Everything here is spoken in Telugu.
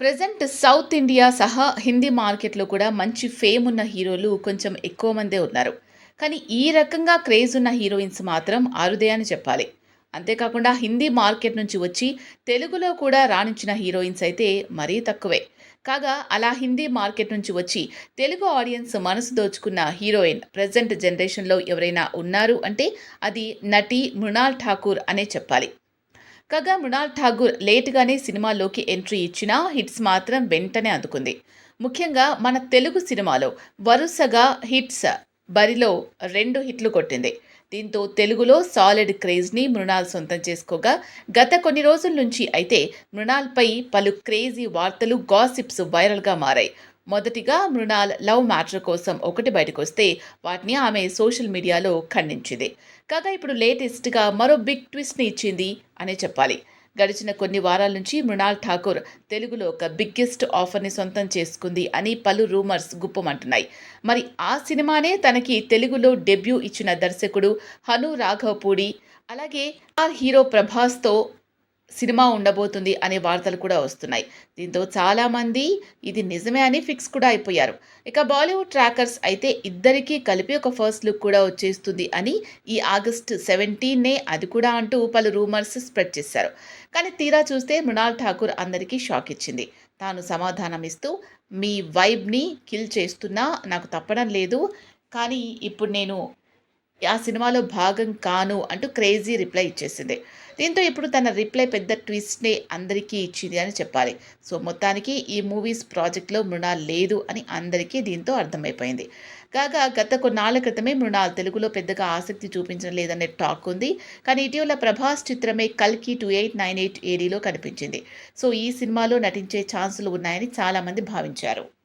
ప్రజెంట్ సౌత్ ఇండియా సహా హిందీ మార్కెట్లో కూడా మంచి ఫేమ్ ఉన్న హీరోలు కొంచెం ఎక్కువ మందే ఉన్నారు. కానీ ఈ రకంగా క్రేజ్ ఉన్న హీరోయిన్స్ మాత్రం అరుదే అని చెప్పాలి. అంతేకాకుండా హిందీ మార్కెట్ నుంచి వచ్చి తెలుగులో కూడా రాణించిన హీరోయిన్స్ అయితే మరీ తక్కువే. కాగా అలా హిందీ మార్కెట్ నుంచి వచ్చి తెలుగు ఆడియన్స్ మనసు దోచుకున్న హీరోయిన్ ప్రజెంట్ జనరేషన్లో ఎవరైనా ఉన్నారు అంటే అది నటి మృణాల్ ఠాకూర్ అనే చెప్పాలి. కాగా మృణాల్ ఠాగూర్ లేటుగానే సినిమాలోకి ఎంట్రీ ఇచ్చినా హిట్స్ మాత్రం వెంటనే అందుకుంది. ముఖ్యంగా మన తెలుగు సినిమాలో వరుసగా హిట్స్ బరిలో రెండు హిట్లు కొట్టింది. దీంతో తెలుగులో సాలిడ్ క్రేజ్ని మృణాల్ సొంతం చేసుకోగా గత కొన్ని రోజుల నుంచి అయితే మృణాల్పై పలు క్రేజీ వార్తలు గాసిప్స్ వైరల్గా మారాయి. మొదటిగా మృణాల్ లవ్ మ్యాటర్ కోసం ఒకటి బయటకు వస్తే వాటిని ఆమె సోషల్ మీడియాలో ఖండించింది. కాగా ఇప్పుడు లేటెస్ట్గా మరో బిగ్ ట్విస్ట్ని ఇచ్చింది అనే చెప్పాలి. గడిచిన కొన్ని వారాల నుంచి మృణాల్ ఠాకూర్ తెలుగులో ఒక బిగ్గెస్ట్ ఆఫర్ని సొంతం చేసుకుంది అని పలు రూమర్స్ గుప్పమంటున్నాయి. మరి ఆ సినిమానే తనకి తెలుగులో డెబ్యూ ఇచ్చిన దర్శకుడు హను రాఘవపూడి అలాగే ఆ హీరో ప్రభాస్తో సినిమా ఉండబోతుంది అనే వార్తలు కూడా వస్తున్నాయి. దీంతో చాలామంది ఇది నిజమే అని ఫిక్స్ కూడా అయిపోయారు. ఇక బాలీవుడ్ ట్రాకర్స్ అయితే ఇద్దరికీ కలిపి ఒక ఫస్ట్ లుక్ కూడా వచ్చేస్తుంది అని ఈ ఆగస్ట్ సెవెంటీన్నే అది కూడా అంటూ పలు రూమర్స్ స్ప్రెడ్ చేశారు. కానీ తీరా చూస్తే మృణాల్ ఠాకూర్ అందరికీ షాక్ ఇచ్చింది. తాను సమాధానం ఇస్తూ మీ వైబ్ని కిల్ చేస్తున్నా నాకు తప్పడం లేదు. కానీ ఇప్పుడు నేను ఆ సినిమాలో భాగం కాను అంటూ క్రేజీ రిప్లై ఇచ్చేసింది. దీంతో ఇప్పుడు తన రిప్లై పెద్ద ట్విస్ట్ని అందరికీ ఇచ్చింది అని చెప్పాలి. సో మొత్తానికి ఈ మూవీస్ ప్రాజెక్ట్లో మృణాల్ లేదు అని అందరికీ దీంతో అర్థమైపోయింది. కాగా గత కొన్నాళ్ళ క్రితమే మృణాల్ తెలుగులో పెద్దగా ఆసక్తి చూపించడం లేదనే టాక్ ఉంది. కానీ ఇటీవల ప్రభాస్ చిత్రమే కల్కి టూ ఎయిట్ నైన్ ఎయిట్ ఏడీలో కనిపించింది. సో ఈ సినిమాలో నటించే ఛాన్సులు ఉన్నాయని చాలామంది భావించారు.